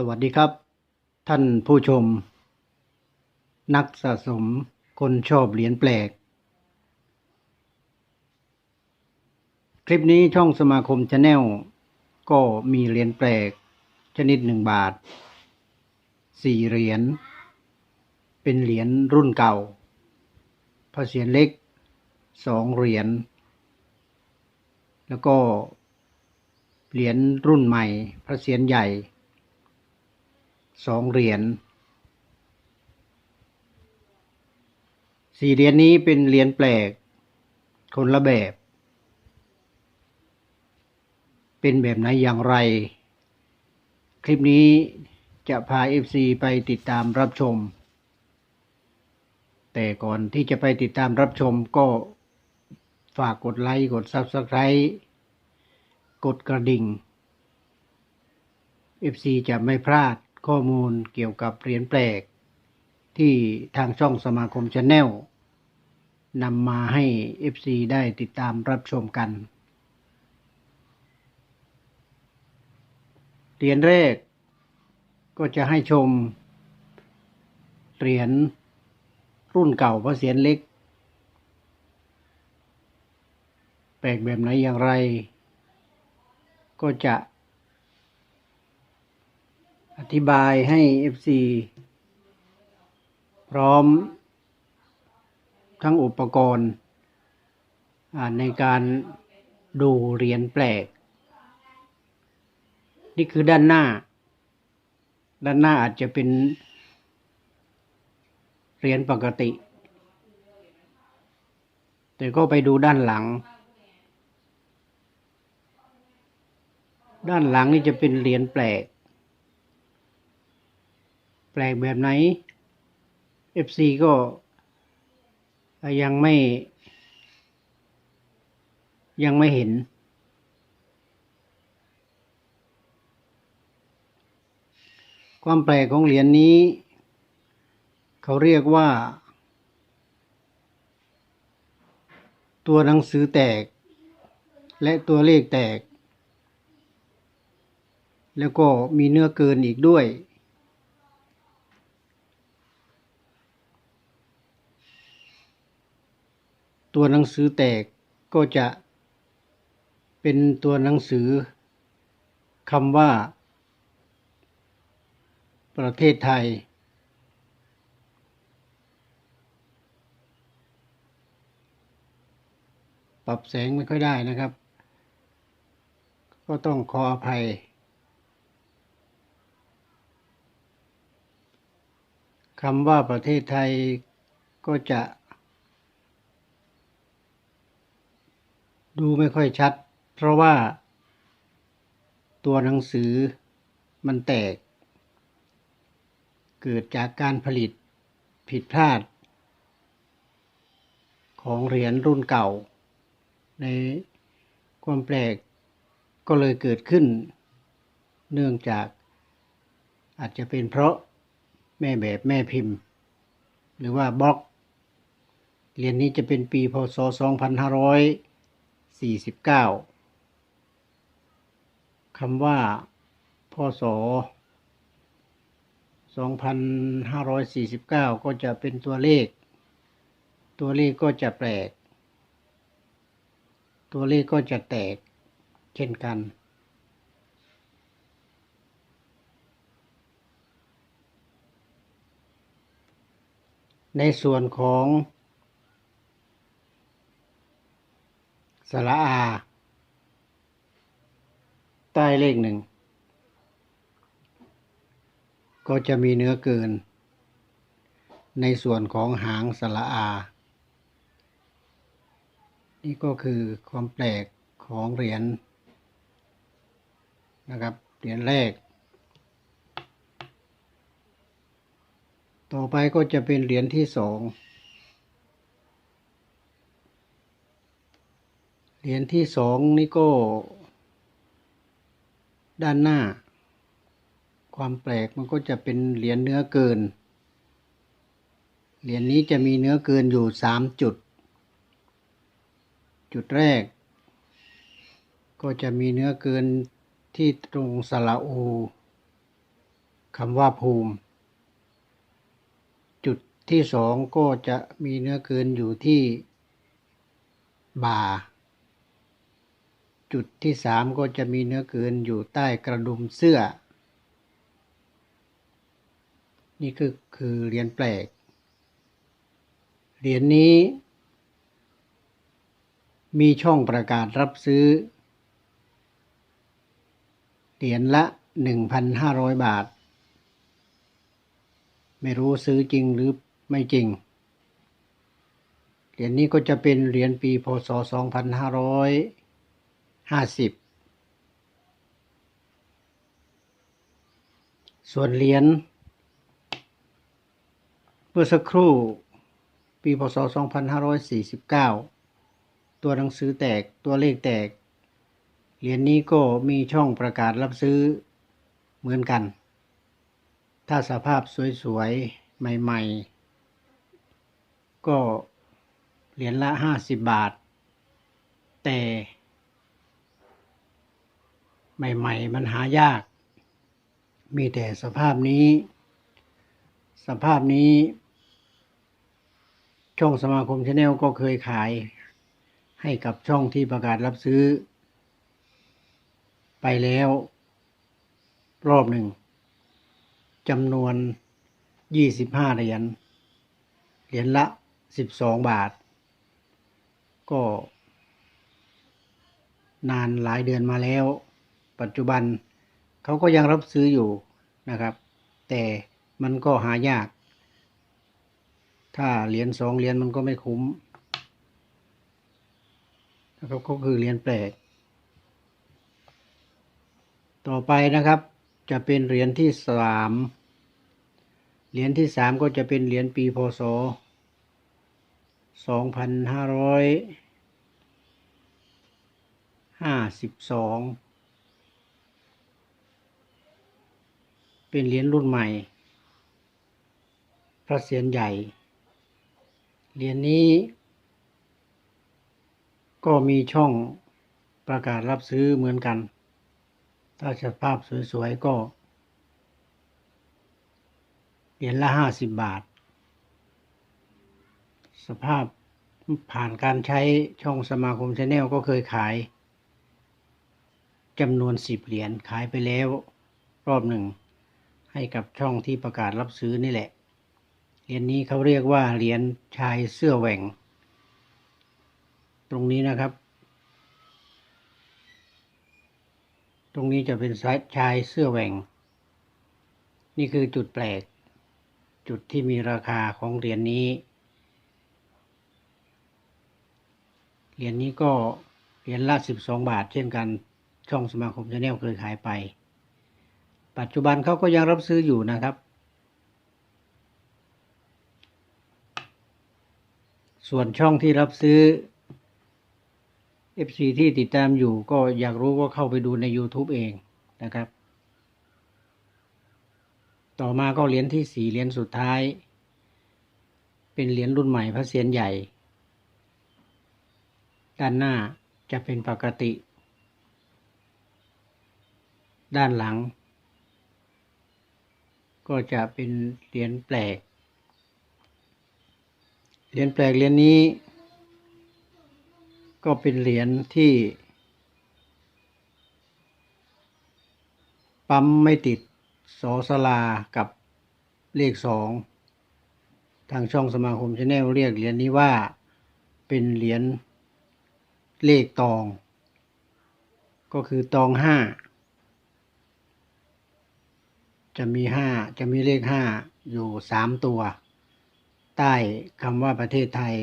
สวัสดีครับ ท่านผู้ชม นักสะสมคนชอบเหรียญแปลก คลิปนี้ช่องสมาคมชาแนลก็มีเหรียญแปลก ชนิดหนึ่งบาทสี่เหรียญเป็นเหรียญรุ่นเก่าพระเศียรเล็กสองเหรียญแล้วก็เหรียญรุ่นใหม่ พระเศียรใหญ่ สองเหรียญสี่เหรียญนี้เป็นเหรียญแปลก คนละแบบ เป็นแบบไหนอย่างไร คลิปนี้จะพา FC ไปติดตามรับชม แต่ก่อนที่จะไปติดตามรับชมก็ฝากกดไลค์กด Subscribe กดกระดิ่ง FC จะไม่พลาด ข้อมูลเกี่ยวกับเหรียญแปลก ที่ทางช่องสมาคมชาแนลนำมาให้ FC ได้ติดตามรับชมกัน เหรียญแรกก็จะให้ชม เหรียญรุ่นเก่าพระเศียรเล็ก แปลกแบบไหนอย่างไร ก็จะ อธิบายให้ FC พร้อมทั้งอุปกรณ์ในการดูเหรียญแปลก นี่คือด้านหน้า ด้านหน้าอาจจะเป็นเหรียญปกติ แต่ก็ไปดูด้านหลัง ด้านหลังนี่จะเป็นเหรียญแปลก ปลกแบบไหน FC ก็ยังไม่ ยังไม่เห็น ความแปลกของเหรียญนี้ เขาเรียกว่า ตัวหนังสือแตก และตัวเลขแตก แล้วก็มีเนื้อเกินอีกด้วย ตัวหนังสือแตกก็จะเป็นตัวหนังสือคำว่า ประเทศไทย ปรับแสงไม่ค่อยได้นะครับ ก็ต้องขออภัย คำว่าประเทศไทยก็จะ ดูไม่ค่อยชัด เพราะว่า ตัวหนังสือมันแตก เกิดจากการผลิตผิดพลาด ของเหรียญรุ่นเก่า ในความแปลกก็เลยเกิดขึ้น เนื่องจากอาจจะเป็นเพราะแม่แบบแม่พิมพ์ หรือว่าบล็อกเหรียญนี้จะเป็นปีพศ 2549คำว่าพศ2549ก็จะเป็นตัวเลข ตัวเลขก็จะแปลก ตัวเลขก็จะแตกเช่นกันในส่วนของ สระอา ใต้เลขหนึ่ง ก็จะมีเนื้อเกิน ในส่วนของหางสระอา นี่ก็คือความแปลกของเหรียญนะครับ เหรียญแรก ต่อไปก็จะเป็นเหรียญที่สอง เหรียญที่สองนี่ก็ ด้านหน้า ความแปลกมันก็จะเป็นเหรียญเนื้อเกิน เหรียญนี้จะมีเนื้อเกินอยู่สามจุด จุดแรก ก็จะมีเนื้อเกินที่ตรงสระอูคำว่าภูมิ จุดที่สองก็จะมีเนื้อเกินอยู่ที่บ่า จุดที่สามก็จะมีเนื้อเกินอยู่ใต้กระดุมเสื้อ นี่คือคือเหรียญแปลก เหรียญนี้ มีช่องประกาศรับซื้อ เหรียญละ 1,500 บาท ไม่รู้ซื้อจริงหรือไม่จริง เหรียญนี้ก็จะเป็นเหรียญปีพศ 2550ส่วนเหรียญเมื่อสักครู่ปีพศ 2549 ตัวหนังสือแตกตัวเลขแตก เหรียญนี้ก็มีช่องประกาศรับซื้อเหมือนกัน ถ้าสภาพสวยๆ ใหม่ๆ ก็เหรียญละห้าสิบบาท แต่ ใหม่ ๆ มันหายาก มีแต่สภาพนี้ สภาพนี้ ช่องสมาคมชาแนลก็เคยขาย ให้กับช่องที่ประกาศรับซื้อ ไปแล้ว รอบหนึ่งจำนวนยี่สิบห้าเหรียญ เหรียญละสิบสองบาท ก็ นานหลายเดือนมาแล้ว ปัจจุบันเขาก็ยังรับซื้ออยู่นะครับ แต่มันก็หายาก ถ้าเหรียญสองเหรียญมันก็ไม่คุ้มนะครับก็คือเหรียญแปลก ต่อไปนะครับจะเป็นเหรียญที่สามเหรียญที่สามก็จะเป็นเหรียญปีพศสองพันห้าร้อยห้าสิบสอง เป็นเหรียญรุ่นใหม่ พระเศียรใหญ่ เหรียญนี้ ก็มีช่องประกาศรับซื้อเหมือนกัน ถ้าสภาพสวยๆก็ เหรียญละห้าสิบบาท สภาพผ่านการใช้ช่องสมาคมชาแนลก็เคยขายจำนวนสิบเหรียญขายไปแล้วรอบหนึ่ง ให้กับช่องที่ประกาศรับซื้อนี่แหละ เหรียญนี้เขาเรียกว่าเหรียญชายเสื้อแหว่ง ตรงนี้นะครับ ตรงนี้จะเป็นชายเสื้อแหว่ง นี่คือจุดแปลก จุดที่มีราคาของเหรียญนี้ เหรียญนี้ก็เหรียญละสิบสองบาท เช่นกันช่องสมาคมชาแนลเคยขายไป ปัจจุบันเขาก็ยังรับซื้ออยู่นะครับ ส่วนช่องที่รับซื้อ FC ที่ติดตามอยู่ก็อยากรู้ก็เข้าไปดูใน YouTube เองนะครับ ต่อมาก็เหรียญที่สี่เหรียญสุดท้าย เป็นเหรียญรุ่นใหม่พระเศียรใหญ่ ด้านหน้าจะเป็นปกติ ด้านหลัง ก็จะเป็นเหรียญแปลก เหรียญแปลกเหรียญนี้ ก็เป็นเหรียญที่ ปั๊มไม่ติดสอสลากับเลขสองทางช่องสมาคมชาแนลเรียกเหรียญนี้ว่าเป็นเหรียญเลขตอง ก็คือตองห้า จะมีห้าจะมีเลขห้าอยู่สามตัว ใต้คำว่าประเทศไทย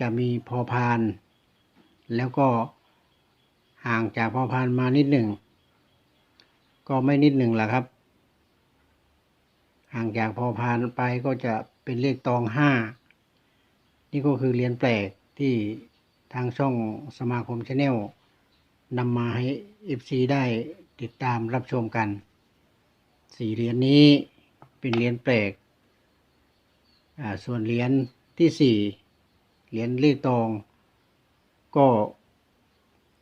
จะมีพอพาน แล้วก็ห่างจากพอพานมานิดหนึ่ง ก็ไม่นิดหนึ่งแหละครับ ห่างจากพอพานไปก็จะเป็นเลขตองห้านี่ก็คือเหรียญแปลกที่ทางช่องสมาคมชาแนลนำมาให้ FC ได้ติดตามรับชมกัน สี่เหรียญนี้เป็นเหรียญแปลก อ่า ส่วนเหรียญที่สี่เหรียญเลขตอง ก็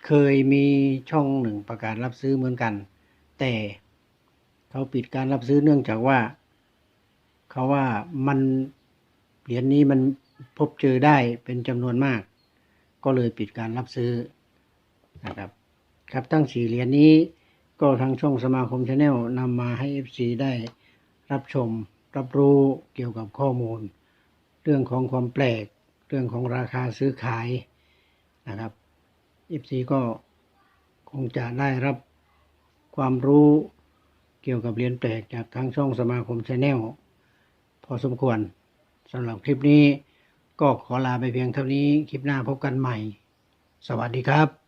เคยมีช่องหนึ่งประกาศรับซื้อเหมือนกัน แต่เขาปิดการรับซื้อเนื่องจากว่า เขาว่ามันเหรียญนี้มันพบเจอได้เป็นจำนวนมาก ก็เลยปิดการรับซื้อนะครับ ครับทั้งสี่เหรียญนี้ ก็ทางช่องสมาคมชาแนลนำมาให้ FC ได้รับชม รับรู้เกี่ยวกับข้อมูล เรื่องของความแปลก เรื่องของราคาซื้อขายนะครับ FC ก็คงจะได้รับความรู้เกี่ยวกับเหรียญแปลกจากทางช่องสมาคมชาแนลพอสมควรสำหรับคลิปนี้ก็ขอลาไปเพียงเท่านี้ คลิปหน้าพบกันใหม่ สวัสดีครับ